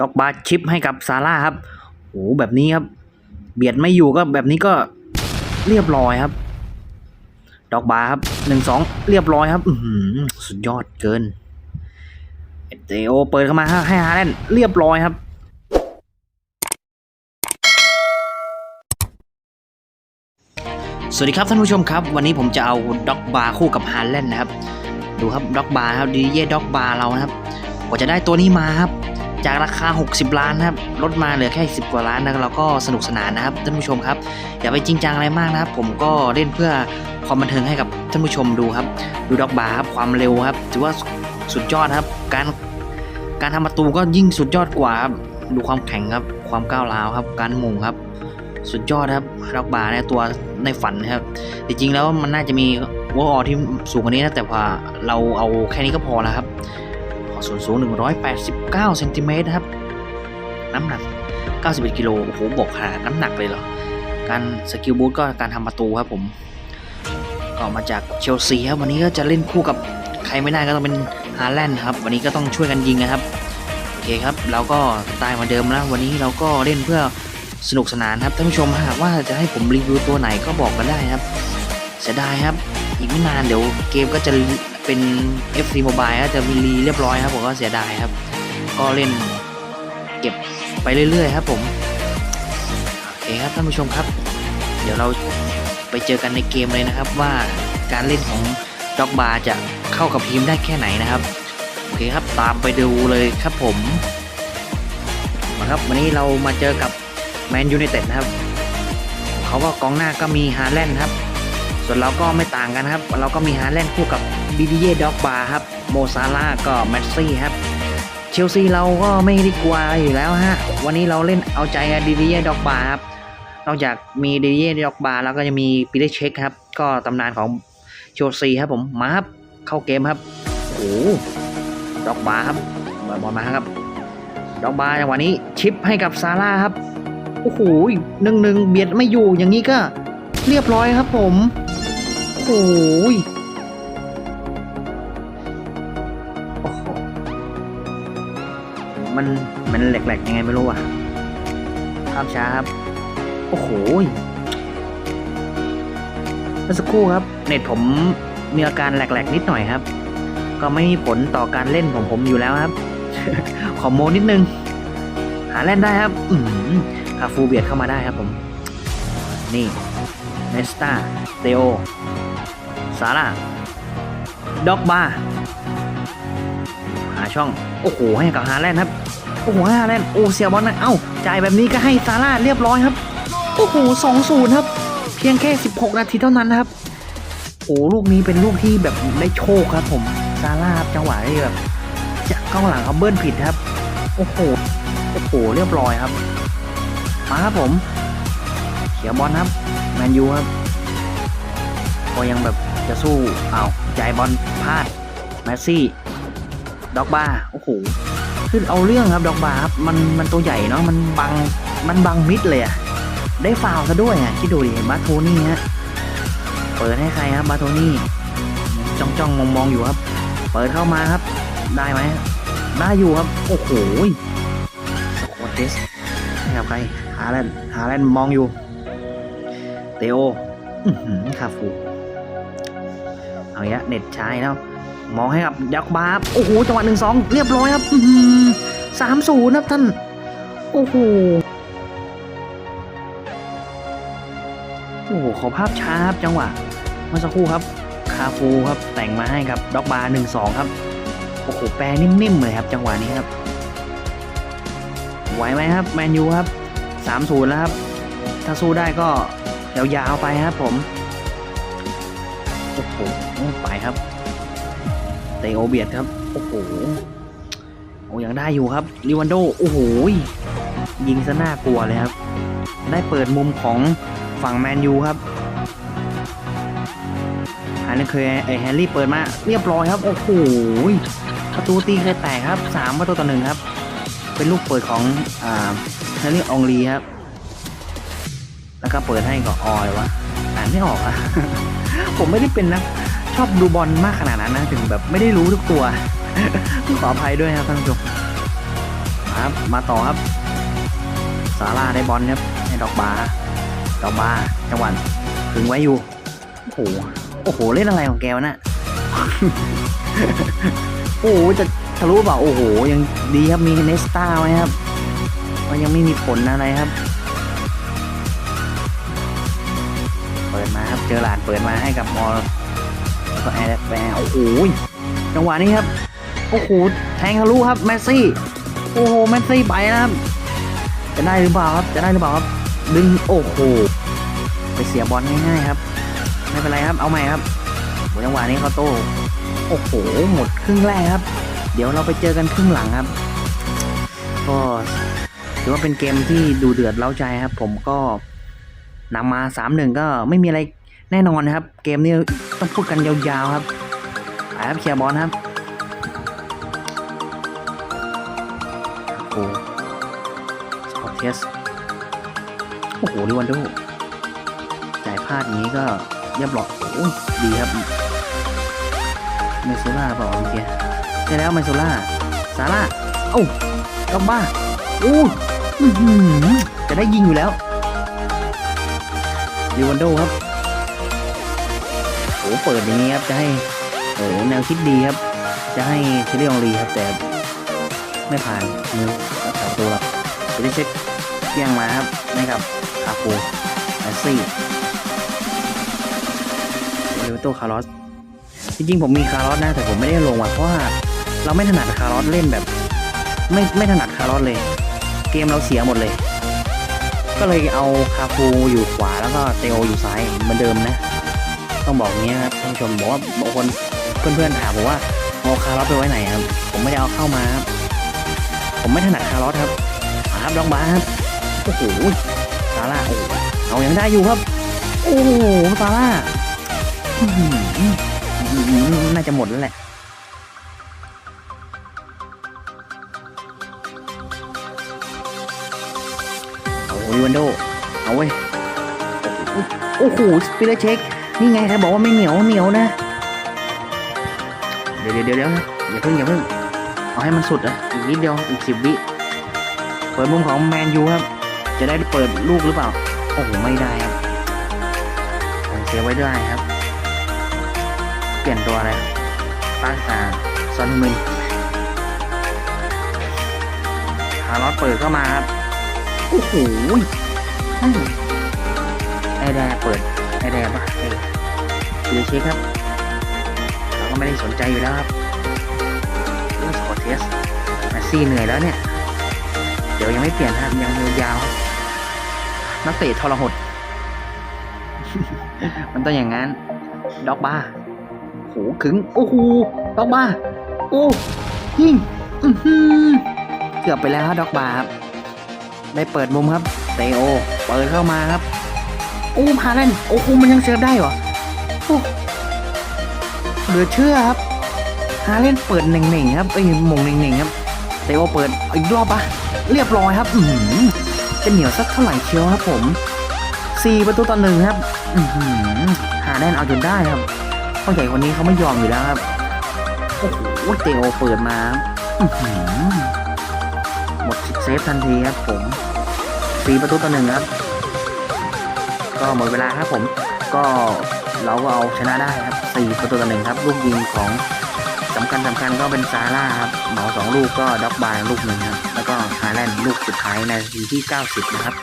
ด็อกบาชิปให้กับซาร่าครับโอ้โหแบบนี้ครับ เบียดไม่อยู่ก็แบบนี้ก็เรียบร้อยครับด็อกบาครับหนึ่งสองเรียบร้อยครับสุดยอดเกินเตโอเปิดเข้ามาให้ฮาแลนด์เรียบร้อยครับสวัสดีครับท่านผู้ชมครับ วันนี้ผมจะเอาด็อกบาร์คู่กับฮาร์แลนด์นะครับ ดูครับด็อกบาร์ครับดีเย่ด็อกบาร์เรานะครับกว่าจะได้ตัวนี้มาครับ จากราคา 60 ล้านนะครับลดมาเหลือแค่ 10 กว่าล้านนะครับแล้วก็สนุกสนานนะครับท่านผู้ชมครับ อย่าไปจริงจังอะไรมากนะครับ ผมก็เล่นเพื่อความบันเทิงให้กับท่านผู้ชมดูครับ ดูด็อกบาร์ครับความเร็วครับถือว่าสุดยอดครับ การการทำประตูก็ยิ่งสุดยอดกว่าครับดูความแข็งครับความก้าวร้าวครับ การหมุงครับ สุดยอดครับด็อกบาร์เนี่ยตัวในฝันนะครับจริงๆแล้วมันน่าจะมีวอลที่สูงกว่านี้นะแต่พอเราเอาแค่นี้ก็พอแล้วครับ ส่วนสูง 189เซนติเมตรนะครับ น้ำหนัก 91กิโลโอ้โหบอกขนาดน้ำหนักเลยเหรอ การสกิลบูทก็การทำประตูครับผมก็มาจากเชลซีครับวันนี้ก็จะเล่นคู่กับใครไม่ได้ก็ต้องเป็นฮาแลนด์ครับ วันนี้ก็ต้องช่วยกันยิงนะครับ โอเคครับ เราก็ตายเหมาเดิมแล้ว วันนี้เราก็เล่นเพื่อสนุกสนานครับท่านผู้ชมหากว่าจะให้ผมรีวิวตัวไหนก็บอกกันได้ครับ เสียดายครับ อีกไม่นานเดี๋ยวเกมก็จะเป็น FC Mobile ก็จะมีรีเรียบร้อยครับผมก็เสียดายครับ ก็เล่นเก็บไปเรื่อยๆครับผมโอเคครับท่านผู้ชมครับ เดี๋ยวเราไปเจอกันในเกมเลยนะครับว่าการเล่นของด็อกบาร์จะเข้ากับทีมได้แค่ไหนนะครับโอเคครับตามไปดูเลยครับผมมาครับวันนี้เรามาเจอกับแมนยูไนเต็ดนะครับ เขาก็กองหน้าก็มีฮาแลนด์ครับ ส่วนเราก็ไม่ต่างกันครับ เราก็มีฮาแลนด์คู่กับดิดิเย่ด็อกบาครับ โมซาร่าก็แมสซี่ครับ เชลซีเราก็ไม่ได้กลัวอยู่แล้วฮะ วันนี้เราเล่นเอาใจดิดิเย่ด็อกบาครับนอกจากมีดิดิเย่ด็อกบาร์แล้วก็จะมีปีเตอร์เช็คครับ ก็ตำนานของเชลซีครับผมมาครับเข้าเกมครับโอ้ด็อกบาครับบอลมาครับด็อกบาจังหวะนี้ชิปให้กับซาร่าครับโอ้โหหนึ่งหนึ่งเบียดไม่อยู่อย่างนี้ก็เรียบร้อยครับผม โอ้โหโอ้โหมันมันแหลกๆยังไงไม่รู้อะภาพช้าครับ โอ้โหเมื่อสักครู่ครับ เน็ตผมมีอาการแหลกๆนิดหน่อยครับ ก็ไม่มีผลต่อการเล่นของผมอยู่แล้วครับ ขอโมนิดนึง หาเล่นได้ครับ อืมคาฟูเบียดเข้ามาได้ครับผม นี่เนสตาเตโอ ซาร่าด็อกบาหาช่อง โอ้โห ให้กับฮาแลนด์ครับ โอ้โหให้ฮาแลนด์โอ้เสียบอลนะเอ้าจ่ายแบบนี้ก็ให้ซาร่าเรียบร้อยครับ โอ้โหสองศูนย์ครับ เพียงแค่ 16 นาทีเท่านั้นนะครับ โอ้ลูกนี้เป็นลูกที่แบบได้โชคครับผมซาร่าจังหวะที่แบบจะกล้องหลังเขาเบิ้ลผิดครับ โอ้โห โอ้โห เรียบร้อยครับ มาครับผมเขียวบอลครับ แมนยูครับ ก็ยังแบบ จะสู้เอาวจ่ายบอลพลาดแมสซี่ด็อกบาโอ้โหคือเอาเรื่องครับด็อกบาครับมันมันตัวใหญ่เนาะมันบังมันบังมิดเลยอะได้ฟาวซะด้วยอะคิดดูดิบาโทนี่ฮะเปิดให้ใครครับบาโทนี่จ้องจ้องมองมองอยู่ครับ เปิดเข้ามาครับ ได้ไหมได้อยู่ครับ โอ้โหสโคเตสให้กับใครฮาแลนด์ฮาแลนด์มองอยู่ เตโออือหือคาฟู เอาอย่างเงี้ยเน็ตใช้แล้วมองให้กับยักษ์บาร์โอ้โหจังหวะหนึ่งสองเรียบร้อยครับสามศูนย์ครับท่าน โอ้โหโอ้โหขอภาพช้าครับจังหวะเมื่อสักครู่ครับ คาฟูครับแต่งมาให้ครับด็อกบาร์หนึ่งสองครับโอ้โหแปรนิ่มๆเลยครับ จังหวะนี้ครับไหวไหมครับแมนยูครับสามศูนย์แล้วครับ ถ้าสู้ได้ก็ยาวๆไปครับผม ไปครับเตโอเบียดครับ โอ้โหโอ้ยังได้อยู่ครับลิวันโด โอ้โห ยิงซะน่ากลัวเลยครับ ได้เปิดมุมของฝั่งแมนยูครับอันนี้เคยไอแฮร์รี่เปิดมาเรียบร้อยครับ โอ้โห ประตูตีเคยแตกครับสามประตูต่อหนึ่งครับ เป็นลูกเปิดของอ่าแฮร์รี่องลีครับ แล้วก็เปิดให้กับออยวะอ่านไม่ออกอะผมไม่ได้เป็นนัก อบดูบอลมากขนาดนั้นนะถึงแบบไม่ได้รู้ทุกตัว ขออภัยด้วยครับท่านผู้ชมครับมาต่อครับซาร่าได้บอลครับให้ดอกบาดอกบาจังหวะถึงไว้อยู่โอ้โหโอ้โหเล่นอะไรของแกวะน่ะโอ้โหจะทะลุเปล่าโอ้โห ยังดีครับมีเนสตาไว้ครับก็ยังไม่มีผลอะไรครับเปิดมาครับเจอหลานเปิดมาให้กับมอล ก็แอร์แปรโอ้โหจังหวะนี้ครับโอ้โหแทงทะลุครับแมสซี่โอ้โหแมสซี่ไปนะครับจะได้หรือเปล่าครับจะได้หรือเปล่าครับดึงโอ้โหไปเสียบอลง่ายๆครับ ไม่เป็นไรครับเอาใหม่ครับโหจังหวะนี้เขาโต้โอ้โหหมดครึ่งแรกครับ เดี๋ยวเราไปเจอกันครึ่งหลังครับ ก็ถือว่าเป็นเกมที่ดูเดือดเล้าใจครับ ผมก็นำมาสามหนึ่งก็ไม่มีอะไร แน่นอนนะครับ เกมนี้ต้องพูดกันยาวๆครับไปครับเคลียร์บอลครับโอ้สกอตเทสโอ้โหลิวันโดจ่ายพลาดนี้ก็เรียบร้อยโอ้ยดีครับเมโซล่าเปล่าเมื่อกี้ใช่แล้วเมโซล่าซาร่าเอ้าก็บ้าโอ้อื้อหือจะได้ยิงอยู่แล้วลิวันโดครับ อ้เปิดอย่างนี้ครับจะให้โอ้แนวคิดดีครับ จะให้เทเรียองรีครับแต่ไม่ผ่านมือรักษาตัวจะได้เช็คเบี่ยงมาครับให้กับคาโฟแมสซี่เรเวโตคาร์ลอสจริงๆผมมีคาร์ลอสนะแต่ผมไม่ได้ลงว่ะเพราะว่าเราไม่ถนัดคาร์ลอสเล่นแบบ ไม่ไม่ถนัดคาร์ลอสเลย เกมเราเสียหมดเลย ก็เลยเอาคาฟูอยู่ขวาแล้วก็เตโออยู่ซ้ายเหมือนเดิมนะ ต้องบอกงี้นะครับท่านผู้ชมบอกว่าบางคนเพื่อนๆถามผมว่าเอาคาร์ลอสไปไว้ไหนครับ ผมไม่ได้เอาเข้ามาครับ ผมไม่ถนัดคาร์ลอสครับมาครับดองบาครับโอ้โหซาร่าโอ้เอายังได้อยู่ครับ โอ้โหซาร่าน่าจะหมดแล้วแหละโอ้โหลิวันโดเอาเว้ยโอ้โหสปิเลเช็ค นี่ไงใครบอกว่าไม่เหนียวเหนียวนะ เดี๋ยวเดี๋ยวเดี๋ยวนะอย่าเพิ่งอย่าเพิ่งเอาให้มันสุดอะอีกนิดเดียวอีกสิบวิเปิดมุมของแมนยูครับ จะได้เปิดลูกหรือเปล่า โอ้โหไม่ได้ครับเสียไว้ได้ครับ เปลี่ยนตัวอะไรป้าตาซอนมึนคาร์ลอสเปิดเข้ามาครับโอ้โหไอแดเปิดไอแดร์ป่ะ เออเดี๋ยวเช็คครับ เราก็ไม่ได้สนใจอยู่แล้วครับโอ้สกอตเทสแมสซี่เหนื่อยแล้วเนี่ย เดี๋ยวยังไม่เปลี่ยนครับ ยังยาวๆนักเตะทรหด มันต้องอย่างนั้น ด็อกบ้าโหขึง โอ้โหด็อกบ้า โอ้ยิงอื้อหือเกือบไปแล้วครับด็อกบ้าครับ ได้เปิดมุมครับ เตโอ เปิดเข้ามาครับ โอ้พาเล่น โอ้โหมันยังเซฟได้เหรอโอ้ เหลือเชื่อครับฮาเล่นเปิดหนึ่งๆครับไอ้ยมงหนึ่งๆครับเตโอเปิดอีกรอบปะเรียบร้อยครับอืจะเหนียวสักเท่าไหร่เชียวครับผมสี่ประตูต่อหนึ่งครับอืหาแน่นเอาจนได้ครับพ่อใหญ่คนนี้เขาไม่ยอมอยู่แล้วครับโอ้โหเตโอเปิดมาอื้อหือหมดเซฟทันทีครับผมสี่ประตูต่อหนึ่งครับ ก็หมดเวลาครับผมก็ เราก็เอาชนะได้ครับสี่ประตูต่อหนึ่งครับ ลูกยิงของสำคัญสำคัญก็เป็นซาร่าครับเหมาสองลูกก็ด็อกบายลูกหนึ่งครับ แล้วก็ฮาแลนด์ลูกสุดท้ายในทีที่ 90 นะครับ